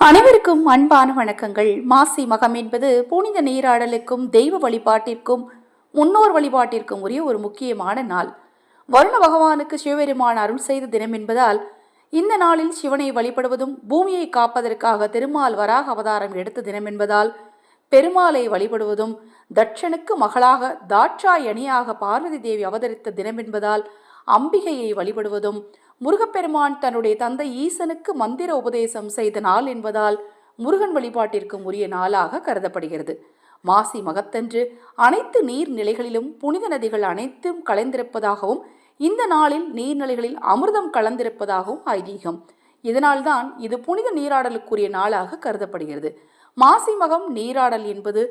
அனைவருக்கும் அன்பான வணக்கங்கள். மாசி மகம் என்பது புனித நீராடலுக்கும் தெய்வ வழிபாட்டிற்கும் முன்னோர் வழிபாட்டிற்கும் உரிய ஒரு முக்கியமான நாள். வருண பகவானுக்கு சிவபெருமான் அருள் செய்த தினம் என்பதால் இந்த நாளில் சிவனை வழிபடுவதும் பூமியை காப்பதற்காக திருமால் வராக அவதாரம் எடுத்த தினம் என்பதால் பெருமாளை வழிபடுவதும் தட்சனுக்கு மகளாக தாட்சாயணியாக பார்வதி தேவி அவதரித்த தினம் என்பதால் அம்பிகையை வழிபடுவதும் முருகப்பெருமான் தன்னுடைய தந்தை ஈசனுக்கு மந்திர உபதேசம் செய்த நாள் என்பதால் முருகன் வழிபாட்டிற்கு உரிய நாளாக கருதப்படுகிறது. மாசி மகத்தன்று அனைத்து நீர்நிலைகளிலும் புனித நதிகள் அனைத்தும் கலைந்திருப்பதாகவும் இந்த நாளில் நீர்நிலைகளில் அமிர்தம் கலந்திருப்பதாகவும் ஐதீகம். இதனால்தான் இது புனித நீராடலுக்குரிய நாளாக கருதப்படுகிறது. மாசி மகம் நீராடல் என்பது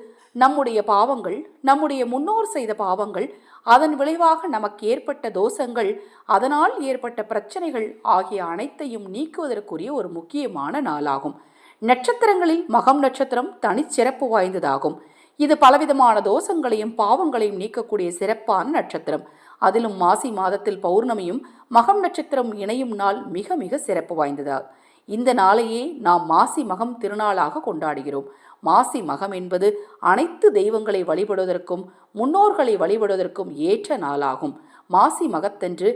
நம்முடைய பாவங்கள் நம்முடைய முன்னோர் செய்த பாவங்கள் அதன் விளைவாக நமக்கு ஏற்பட்ட தோஷங்கள் அதனால் ஏற்பட்ட பிரச்சனைகள் ஆகிய அனைத்தையும் நீக்குவதற்குரிய ஒரு முக்கியமான நாளாகும். நட்சத்திரங்களில் மகம் நட்சத்திரம் தனிச்சிறப்பு வாய்ந்ததாகும். இது பலவிதமான தோஷங்களையும் பாவங்களையும் நீக்கக்கூடிய சிறப்பான நட்சத்திரம். அதிலும் மாசி மாதத்தில் பௌர்ணமியும் மகம் நட்சத்திரம் இணையும் நாள் மிக மிக சிறப்பு வாய்ந்ததாகும் இந்த நாளையே நாம் மாசி மகம் திருநாளாக கொண்டாடுகிறோம். மாசி மகம் என்பது அனைத்து தெய்வங்களை வழிபடுவதற்கும் முன்னோர்களை வழிபடுவதற்கும் ஏற்ற நாளாகும். மாசி மகத்தன்று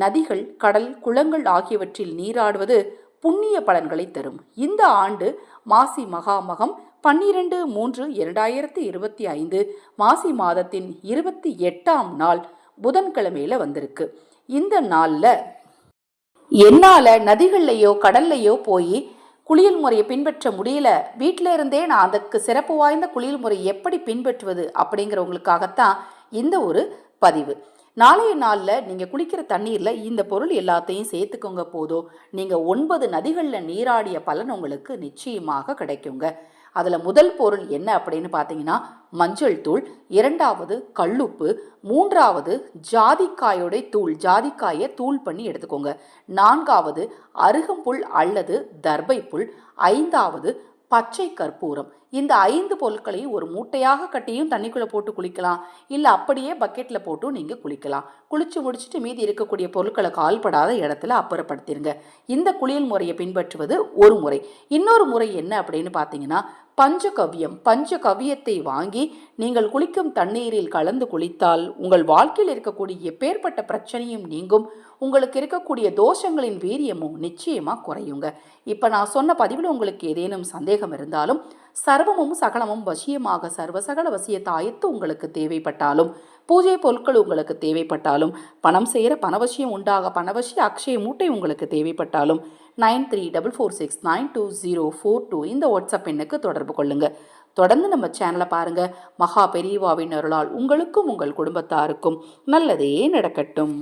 நதிகள் கடல் குளங்கள் ஆகியவற்றில் நீராடுவது புண்ணிய பலன்களை தரும். இந்த ஆண்டு மாசி மகாமகம் பன்னிரண்டு மூன்று இரண்டாயிரத்தி இருபத்தி ஐந்து மாசி மாதத்தின் இருபத்தி எட்டாம் நாள் புதன்கிழமையில் வந்திருக்கு. இந்த நாளில் என்னால் நதிகள்லையோ கடல்லையோ போய் குளியல் முறையை பின்பற்ற முடியல. வீட்டில இருந்தே நான் அதுக்கு சிறப்பு வாய்ந்த குளியல் முறை எப்படி பின்பற்றுவது அப்படிங்கிறவங்களுக்காகத்தான் இந்த ஒரு பதிவு. நாளைய நாளில் நீங்கள் குளிக்கிற தண்ணீரில் இந்த பொருள் எல்லாத்தையும் சேர்த்துக்கோங்க போதும். நீங்கள் ஒன்பது நதிகளில் நீராடிய பலன் உங்களுக்கு நிச்சயமாக கிடைக்குங்க. அதில் முதல் பொருள் என்ன அப்படின்னு பார்த்தீங்கன்னா மஞ்சள் தூள் இரண்டாவது கல்லுப்பு மூன்றாவது ஜாதிக்காயோடைய தூள் ஜாதிக்காயை தூள் பண்ணி எடுத்துக்கோங்க. நான்காவது அருகம்புல் அல்லது தர்பை புல் ஐந்தாவது பச்சை கற்பூரம். இந்த ஐந்து பொருட்களையும் ஒரு மூட்டையாக கட்டியும் தண்ணிக்குள்ளே போட்டு குளிக்கலாம். இல்லை அப்படியே பக்கெட்டில் போட்டும் நீங்கள் குளிக்கலாம். குளித்து முடிச்சுட்டு மீதி இருக்கக்கூடிய பொருட்களை கால்படாத இடத்துல அப்புறப்படுத்திடுங்க இந்த குளியல் முறையை பின்பற்றுவது ஒரு முறை. இன்னொரு முறை என்ன அப்படின்னு பார்த்தீங்கன்னா பஞ்சகவ்யம் பஞ்சகவ்யத்தை வாங்கி நீங்கள் குளிக்கும் தண்ணீரில் கலந்து குளித்தால் உங்கள் வாழ்க்கையில் இருக்கக்கூடிய எப்பேற்பட்ட பிரச்சனையும் நீங்கும். உங்களுக்கு இருக்கக்கூடிய தோஷங்களின் வீரியமும் நிச்சயமாக குறையுங்க. இப்போ நான் சொன்ன பதிவில் உங்களுக்கு ஏதேனும் சந்தேகம் இருந்தாலும் சர்வமும் சகலமும் வசியமாக சர்வ சகல வசிய தாயத்து உங்களுக்கு தேவைப்பட்டாலும் பூஜை பொருட்கள் உங்களுக்கு தேவைப்பட்டாலும் பணம் செய்கிற பணவசியம் உண்டாக பணவசிய அக்ஷய மூட்டை உங்களுக்கு தேவைப்பட்டாலும் nine three double four six nine two zero four two இந்த வாட்ஸ்அப் எண்ணுக்கு தொடர்பு கொள்ளுங்கள் தொடர்ந்து நம்ம சேனலை பாருங்கள் மகா பெரியவாவின் அருளால் உங்களுக்கும் உங்கள் குடும்பத்தாருக்கும் நல்லதே நடக்கட்டும்.